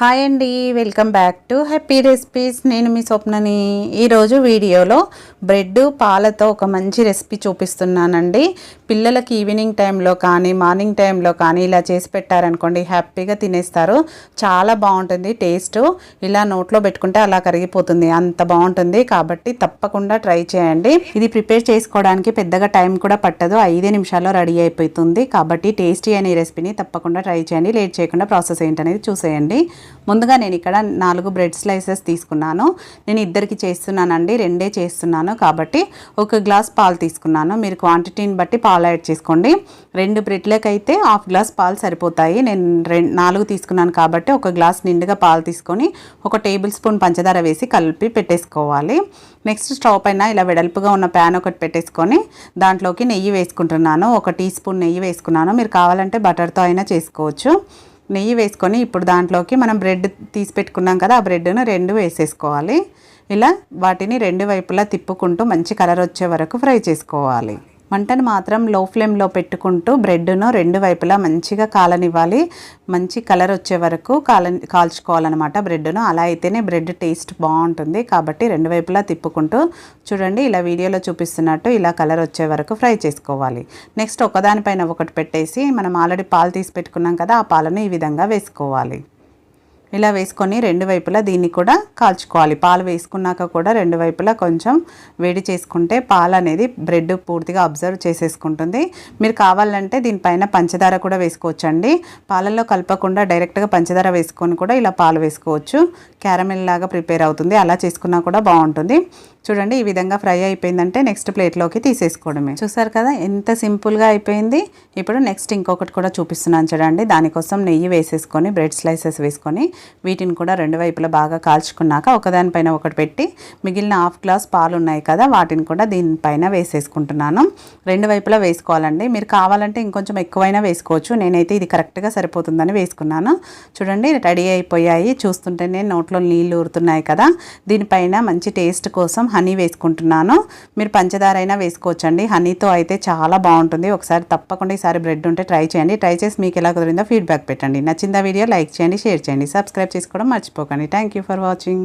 Hi అండి welcome back to happy recipes. నేను మీ స్వప్నని ఈరోజు వీడియోలో బ్రెడ్ పాలతో ఒక మంచి రెసిపీ చూపిస్తున్నానండి. పిల్లలకి ఈవినింగ్ టైంలో కానీ మార్నింగ్ టైంలో కానీ ఇలా చేసి పెట్టారనుకోండి హ్యాపీగా తినేస్తారు. చాలా బాగుంటుంది టేస్ట్. ఇలా నోట్లో పెట్టుకుంటే అలా కరిగిపోతుంది అంత బాగుంటుంది. కాబట్టి తప్పకుండా ట్రై చేయండి. ఇది ప్రిపేర్ చేసుకోవడానికి పెద్దగా టైం కూడా పట్టదు ఐదే నిమిషాల్లో రెడీ అయిపోతుంది. కాబట్టి టేస్టీ అనే రెసిపీని తప్పకుండా ట్రై చేయండి. లేట్ చేయకుండా ప్రాసెస్ ఏంటనేది చూసేయండి. ముందుగా నేను ఇక్కడ నాలుగు బ్రెడ్ స్లైసెస్ తీసుకున్నాను. నేను ఇద్దరికి చేస్తున్నానండి రెండే చేస్తున్నాను కాబట్టి ఒక గ్లాస్ పాలు తీసుకున్నాను. మీరు క్వాంటిటీని బట్టి పాలు యాడ్ చేసుకోండి. రెండు బ్రెడ్లకు అయితే హాఫ్ గ్లాస్ పాలు సరిపోతాయి. నేను రెండు నాలుగు తీసుకున్నాను కాబట్టి ఒక గ్లాస్ నిండుగా పాలు తీసుకొని ఒక టేబుల్ స్పూన్ పంచదార వేసి కలిపి పెట్టేసుకోవాలి. నెక్స్ట్ స్టవ్ పైన ఇలా వెడల్పుగా ఉన్న ప్యాన్ ఒకటి పెట్టేసుకొని దాంట్లోకి నెయ్యి వేసుకుంటున్నాను. ఒక టీ స్పూన్ నెయ్యి వేసుకున్నాను. మీరు కావాలంటే బటర్తో అయినా చేసుకోవచ్చు. నెయ్యి వేసుకొని ఇప్పుడు దాంట్లోకి మనం బ్రెడ్ తీసి పెట్టుకున్నాం కదా ఆ బ్రెడ్ను రెండు వేసేసుకోవాలి. ఇలా వాటిని రెండు వైపులా తిప్పుకుంటూ మంచి కలర్ వచ్చే వరకు ఫ్రై చేసుకోవాలి. మంటను మాత్రం లో ఫ్లేమ్లో పెట్టుకుంటూ బ్రెడ్ను రెండు వైపులా మంచిగా కాలనివ్వాలి. మంచి కలర్ వచ్చే వరకు కాల కాల్చుకోవాలన్నమాట బ్రెడ్ను అలా అయితేనే బ్రెడ్ టేస్ట్ బాగుంటుంది. కాబట్టి రెండు వైపులా తిప్పుకుంటూ చూడండి ఇలా వీడియోలో చూపిస్తున్నట్టు ఇలా కలర్ వచ్చే వరకు ఫ్రై చేసుకోవాలి. నెక్స్ట్ ఒకదానిపైన ఒకటి పెట్టేసి మనం ఆల్రెడీ పాలు తీసి పెట్టుకున్నాం కదా ఆ పాలను ఈ విధంగా వేసుకోవాలి. ఇలా వేసుకొని రెండు వైపులా దీన్ని కూడా కాల్చుకోవాలి. పాలు వేసుకున్నాక కూడా రెండు వైపులా కొంచెం వేడి చేసుకుంటే పాలు అనేది బ్రెడ్ పూర్తిగా అబ్జర్వ్ చేసేసుకుంటుంది. మీరు కావాలంటే దీనిపైన పంచదార కూడా వేసుకోవచ్చండి. పాలల్లో కలపకుండా డైరెక్ట్గా పంచదార వేసుకొని కూడా ఇలా పాలు వేసుకోవచ్చు. క్యారమెల్ లాగా ప్రిపేర్ అవుతుంది. అలా చేసుకున్నా కూడా బాగుంటుంది. చూడండి ఈ విధంగా ఫ్రై అయిపోయిందంటే నెక్స్ట్ ప్లేట్లోకి తీసేసుకోవడమే. చూసారు కదా ఎంత సింపుల్గా అయిపోయింది. ఇప్పుడు నెక్స్ట్ ఇంకొకటి కూడా చూపిస్తున్నాను చూడండి. దానికోసం నెయ్యి వేసేసుకొని బ్రెడ్ స్లైసెస్ వేసుకొని వీటిని కూడా రెండు వైపులా బాగా కాల్చుకున్నాక ఒకదానిపైన ఒకటి పెట్టి మిగిలిన హాఫ్ గ్లాస్ పాలు ఉన్నాయి కదా వాటిని కూడా దీనిపైన వేసేసుకుంటున్నాను. రెండు వైపులా వేసుకోవాలండి. మీరు కావాలంటే ఇంకొంచెం ఎక్కువైనా వేసుకోవచ్చు. నేనైతే ఇది కరెక్ట్గా సరిపోతుందని వేసుకున్నాను. చూడండి రెడీ అయిపోయాయి. చూస్తుంటేనే నోట్లో నీళ్ళు ఊరుతున్నాయి కదా. దీనిపైన మంచి టేస్ట్ కోసం హనీ వేసుకుంటున్నాను. మీరు పంచదార అయినా వేసుకోవచ్చండి. హనీతో అయితే చాలా బాగుంటుంది. ఒకసారి తప్పకుండా ఈసారి బ్రెడ్ ఉంటే ట్రై చేయండి. ట్రై చేసి మీకు ఎలా కుదిరిందో ఫీడ్బ్యాక్ పెట్టండి. నచ్చిందా వీడియో లైక్ చేయండి షేర్ చేయండి. సబ్స్క్రైబ్ చేసుకోవడం మర్చిపోకండి. Thank you for watching